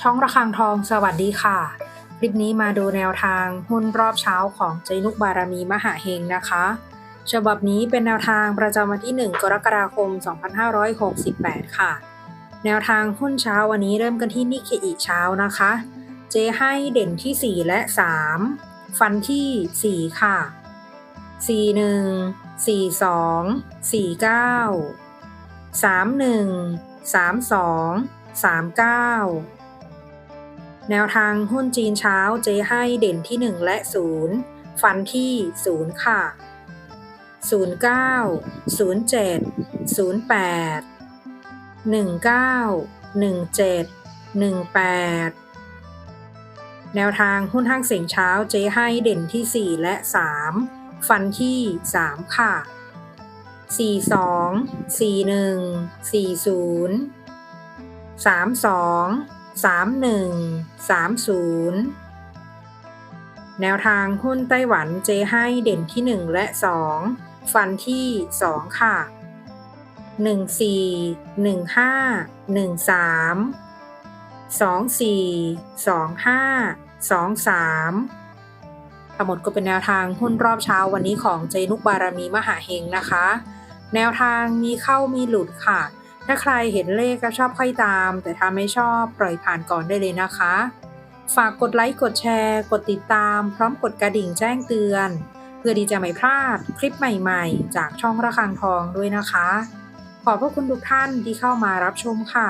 ช่องระฆังทองสวัสดีค่ะ คลิปนี้มาดูแนวทางหุ้นรอบเช้าของเจนุกบารมีมหาเฮงนะคะ ฉบับนี้เป็นแนวทางประจำวันที่ 1 กรกฎาคม 2568 ค่ะ แนวทางหุ้นเช้าวันนี้เริ่มกันที่นิเคอิเช้านะคะ เจให้เด่นที่ 4 และ 3 ฟันที่ 4 ค่ะ 41 42 49 31 32 39 แนวทางหุ้นจีนเช้าเจให้เด่นที่ 1 และ 0 ฟันที่ 0 ค่ะ 09 07 08 19 17 18 แนวทางหุ้นห้างเสียงเช้าเจให้เด่นที่ 4 และ 3 ฟันที่ 3 ค่ะ 42 41 40 32 31 30 แนวทางหุ้นไต้หวันเจให้เด่นที่ 1 และ 2 ฟันที่ 2 ค่ะ 14 15 13 24 25 23ทั้งหมดก็เป็นแนวทางหุ้นรอบเช้าวันนี้ของเจนุกบารมีมหาเฮงนะคะ แนวทางมีเข้ามีหลุดค่ะ ถ้าใครเห็นเลขก็ชอบค่อยตาม แต่ถ้าไม่ชอบปล่อยผ่านก่อนได้เลยนะคะ ฝากกดไลค์กดแชร์ กดติดตาม พร้อมกดกระดิ่งแจ้งเตือน เพื่อดีจะไม่พลาดคลิปใหม่ๆ จากช่องระฆังทองด้วยนะคะ ขอบพระคุณทุกท่านที่เข้ามารับชมค่ะ